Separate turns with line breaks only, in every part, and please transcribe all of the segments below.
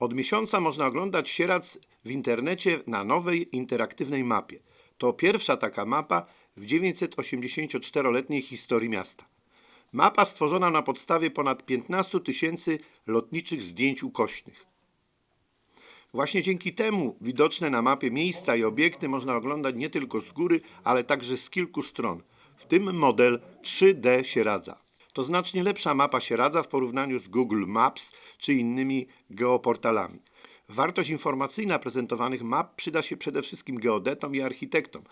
Od miesiąca można oglądać Sierac w internecie na nowej interaktywnej mapie. To pierwsza taka mapa w 984-letniej historii miasta. Mapa stworzona na podstawie ponad 15 tysięcy lotniczych zdjęć ukośnych. Właśnie dzięki temu widoczne na mapie miejsca i obiekty można oglądać nie tylko z góry, ale także z kilku stron, w tym model 3D Sieradza. To znacznie lepsza mapa Sieradza w porównaniu z Google Maps czy innymi geoportalami. Wartość informacyjna prezentowanych map przyda się przede wszystkim geodetom i architektom,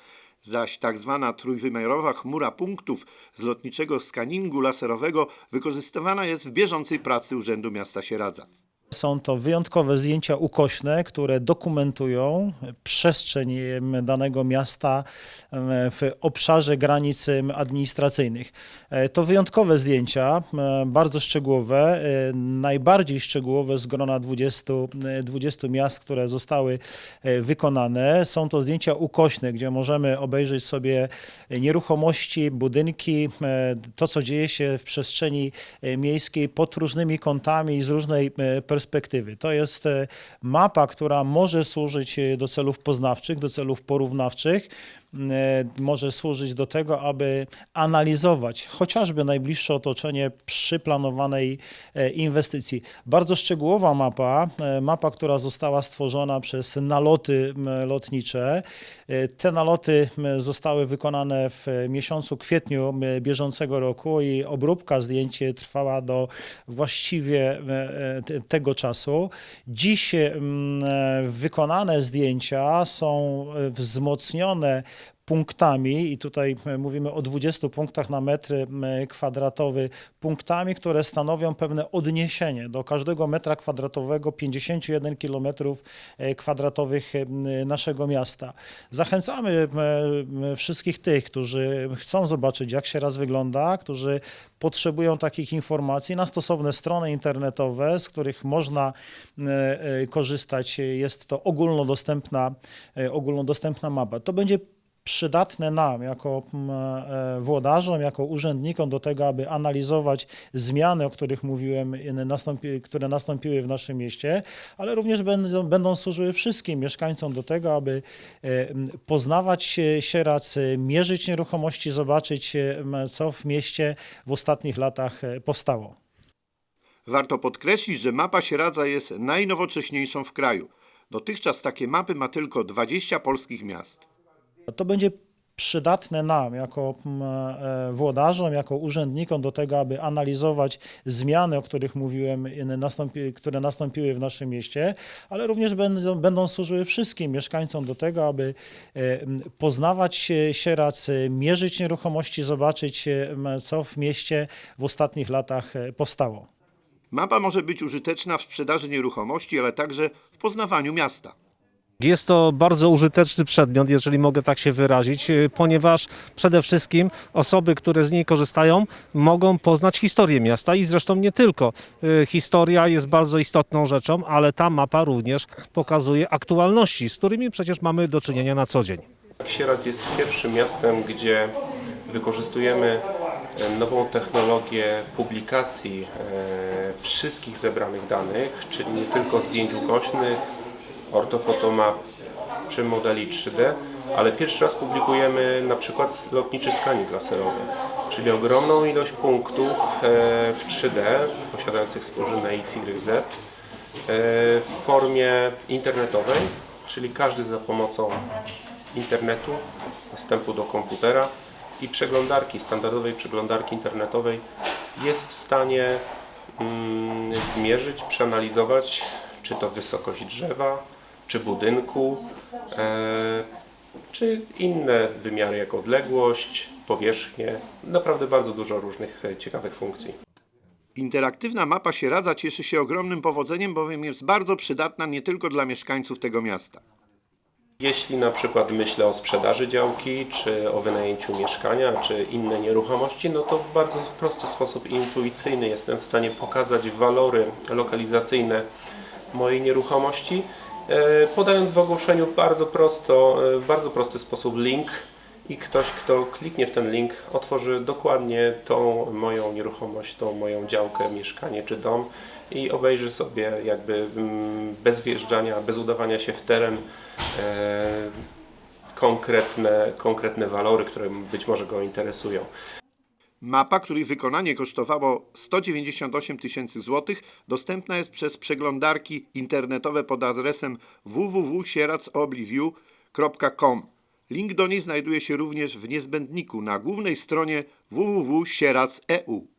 zaś tak zwana trójwymiarowa chmura punktów z lotniczego skaningu laserowego wykorzystywana jest w bieżącej pracy Urzędu Miasta Sieradza.
Są to wyjątkowe zdjęcia ukośne, które dokumentują przestrzeń em, danego miasta em, w obszarze granic administracyjnych. E, To wyjątkowe zdjęcia, bardzo szczegółowe, e, najbardziej szczegółowe z grona 20, e, 20 miast, które zostały e, wykonane. Są to zdjęcia ukośne, gdzie możemy obejrzeć sobie nieruchomości, budynki, e, to co dzieje się w przestrzeni e, miejskiej pod różnymi kątami i z różnej e, perspektywy. To jest e, mapa, która może służyć e, do celów poznawczych, do celów porównawczych. E, Może służyć do tego, aby analizować chociażby najbliższe otoczenie przy planowanej e, inwestycji. Bardzo szczegółowa mapa, e, mapa, która została stworzona przez naloty lotnicze. Te naloty zostały wykonane w miesiącu kwietniu bieżącego roku i obróbka zdjęć trwała do właściwie te- tego czasu. Dziś wykonane zdjęcia są wzmocnione punktami i tutaj e, mówimy o 20 punktach na metr kwadratowy, punktami, które stanowią pewne odniesienie do każdego metra kwadratowego 51 km kwadratowych m, naszego miasta. Zachęcamy wszystkich tych, którzy chcą zobaczyć jak się raz wygląda, którzy potrzebują takich informacji na stosowne strony internetowe, z których można e, e, korzystać. Jest to ogólnodostępna, e, ogólnodostępna mapa. To będzie przydatne nam jako mm, e, włodarzom, jako urzędnikom do tego, aby analizować zmiany, o których mówiłem, nastąpi, które nastąpiły w naszym mieście, ale również będą, będą służyły wszystkim mieszkańcom do tego, aby e, poznawać Sierac, e, mierzyć nieruchomości, zobaczyć, co w mieście w ostatnich latach powstało.
Warto podkreślić, że mapa Sieradza jest najnowocześniejszą w kraju. Dotychczas takie mapy ma tylko 20 polskich miast.
To będzie przydatne nam, jako mm, e, włodarzom, jako urzędnikom do tego, aby analizować zmiany, o których mówiłem, nastąpi, które nastąpiły w naszym mieście, ale również będą, będą służyły wszystkim mieszkańcom do tego, aby e, poznawać Sierac, e, mierzyć nieruchomości, zobaczyć, co w mieście w ostatnich latach powstało.
Mapa może być użyteczna w sprzedaży nieruchomości, ale także w poznawaniu miasta.
Jest to bardzo użyteczny przedmiot, jeżeli mogę tak się wyrazić, y, ponieważ przede wszystkim osoby, które z niej korzystają, mogą poznać historię miasta i zresztą nie tylko. Y, Historia jest bardzo istotną rzeczą, ale ta mapa również pokazuje aktualności, z którymi przecież mamy do czynienia na co dzień.
Sierac jest pierwszym miastem, gdzie wykorzystujemy e, nową technologię publikacji e, wszystkich zebranych danych, czyli nie tylko zdjęć ukośnych, ortofotomap czy modeli 3D, ale pierwszy raz publikujemy na przykład lotniczy skanik laserowy, czyli ogromną ilość punktów e, w 3D posiadających sprужynę XYZ e, w formie internetowej, czyli każdy za pomocą internetu, dostępu do komputera i przeglądarki, standardowej przeglądarki internetowej jest w stanie mm, zmierzyć, przeanalizować, czy to wysokość drzewa, czy budynku, e, czy inne wymiary jak odległość, powierzchnię. Naprawdę bardzo dużo różnych e, ciekawych funkcji.
Interaktywna mapa Sieradza cieszy się ogromnym powodzeniem, bowiem jest bardzo przydatna nie tylko dla mieszkańców tego miasta.
Jeśli na przykład myślę o sprzedaży działki, czy o wynajęciu mieszkania, czy inne nieruchomości, no to w bardzo prosty sposób intuicyjny jestem w stanie pokazać walory lokalizacyjne mojej nieruchomości, podając w ogłoszeniu bardzo prosto, e, w bardzo prosty sposób link i ktoś, kto kliknie w ten link, otworzy dokładnie tą moją nieruchomość, tą moją działkę, mieszkanie czy dom i obejrzy sobie jakby mm, bez wjeżdżania, bez udawania się w teren e, konkretne, konkretne walory, które być może go interesują.
Mapa, której wykonanie kosztowało 198 tysięcy złotych, dostępna jest przez przeglądarki internetowe pod adresem www.sieracobliviu.com. Link do niej znajduje się również w niezbędniku na głównej stronie www.sierac.eu.